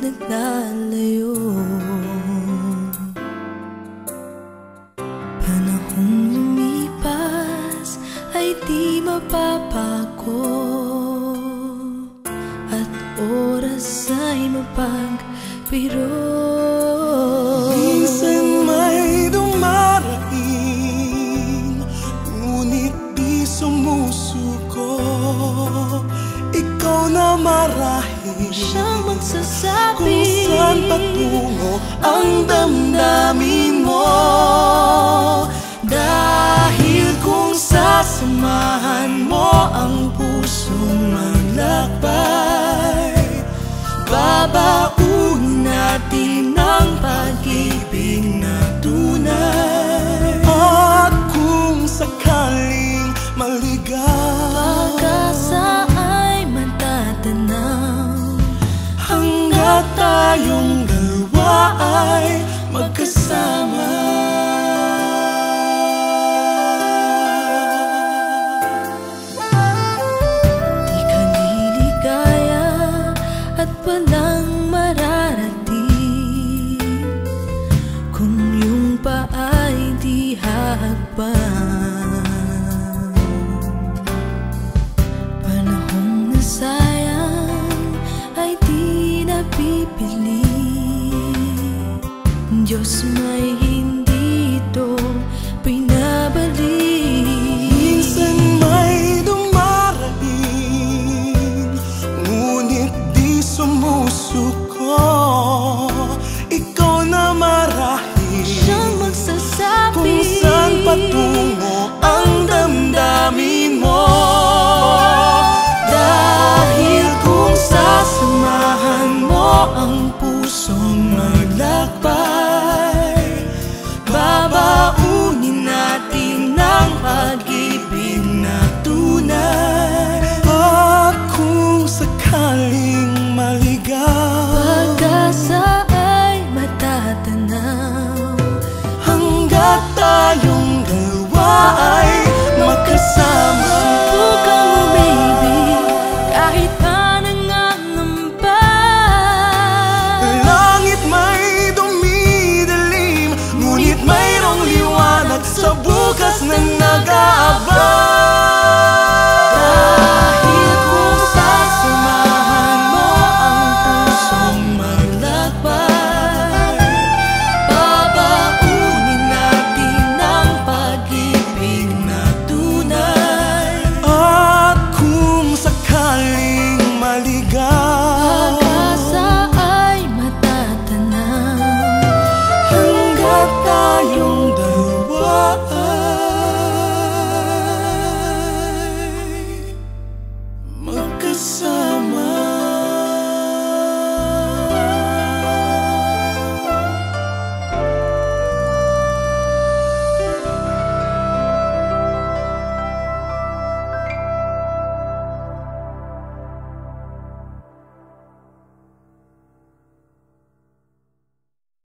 naglalayo. Panahong lumipas ay di mapapago At oras ay mapagbiro na marahil. Siyang magsasabi. Kung saan patungo ang damdamin mo. Dahil kung sasamahan mo ang pusong maglakbay Babaunin tayong dalawa ay magkasama. Di ka liligaya at walang mararating. Kung yung pa di hakbang Panahong nasayang pipili Diyos may hindi ito pinabalik. Minsan may dumarating Ngunit di sumusuko. coração.